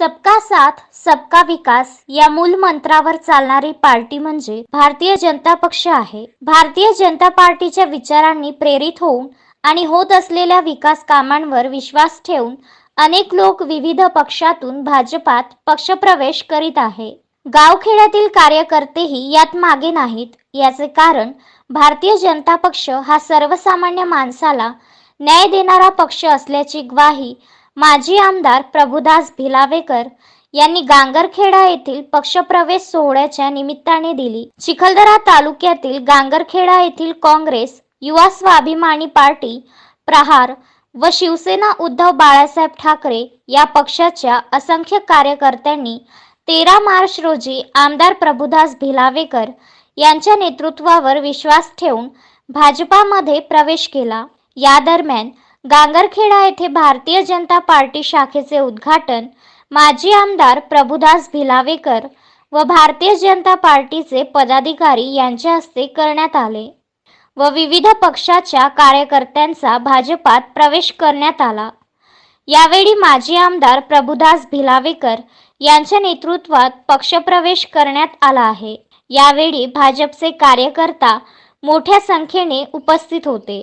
सबका साथ सबका विकास या मूल मंत्रावर चालणारी पार्टी म्हणजे भारतीय जनता पक्ष आहे. भारतीय जनता पार्टीच्या विचारांनी प्रेरित होऊन आणि होत असलेल्या विकास कामांवर विश्वास ठेवून अनेक लोक विविध पक्षातून भाजपात पक्षप्रवेश करीत आहे. गावखेड्यातील कार्यकर्तेही यात मागे नाहीत. याचे कारण भारतीय जनता पक्ष हा सर्वसामान्य माणसाला न्याय देणारा पक्ष असल्याची ग्वाही माजी आमदार प्रभुदास भिलावेकर यांनी गांगरखेडा येथील पक्षप्रवेश सोहळ्याच्या निमित्ताने दिली. चिखलदरा तालुक्यातील गांगरखेडा येथील काँग्रेस युवा स्वाभिमानी पार्टी प्रहार व शिवसेना उद्धव बाळासाहेब ठाकरे या पक्षाच्या असंख्य कार्यकर्त्यांनी तेरा मार्च रोजी आमदार प्रभुदास भिलावेकर यांच्या नेतृत्वावर विश्वास ठेवून भाजपामध्ये प्रवेश केला. या दरम्यान गांगरखेडा येथे भारतीय जनता पार्टी शाखेचे उद्घाटन माजी आमदार प्रभुदास भिलावेकर व भारतीय जनता पार्टीचे पदाधिकारी यांच्या हस्ते करण्यात आले व विविध पक्षाच्या कार्यकर्त्यांचा भाजपात प्रवेश करण्यात आला. यावेळी माजी आमदार प्रभुदास भिलावेकर यांच्या नेतृत्वात पक्षप्रवेश करण्यात आला आहे. यावेळी भाजपचे कार्यकर्ता मोठ्या संख्येने उपस्थित होते.